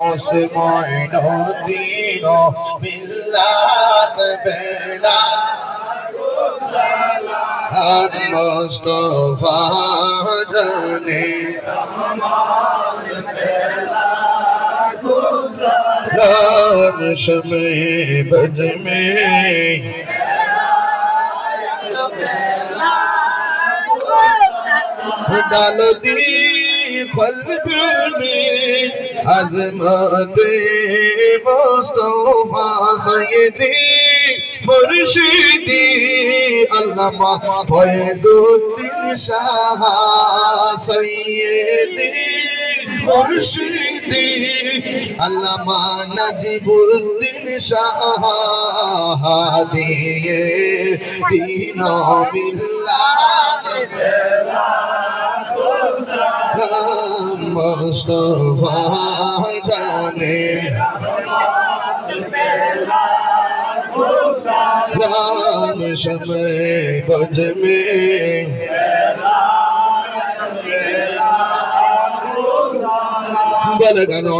সময় দিন মিল্লাত বেলা মোস্তফা জনে সমে বজ মে ডাল দিন قلب میں عظمت مصطفیٰ سیدی مرشدی علامہ فیض الدین شاہ سیدی مرشدی علامہ نجیب الدین شاہ دیے دینوں باللہ জানে রাম সময় গজ মে বল গানো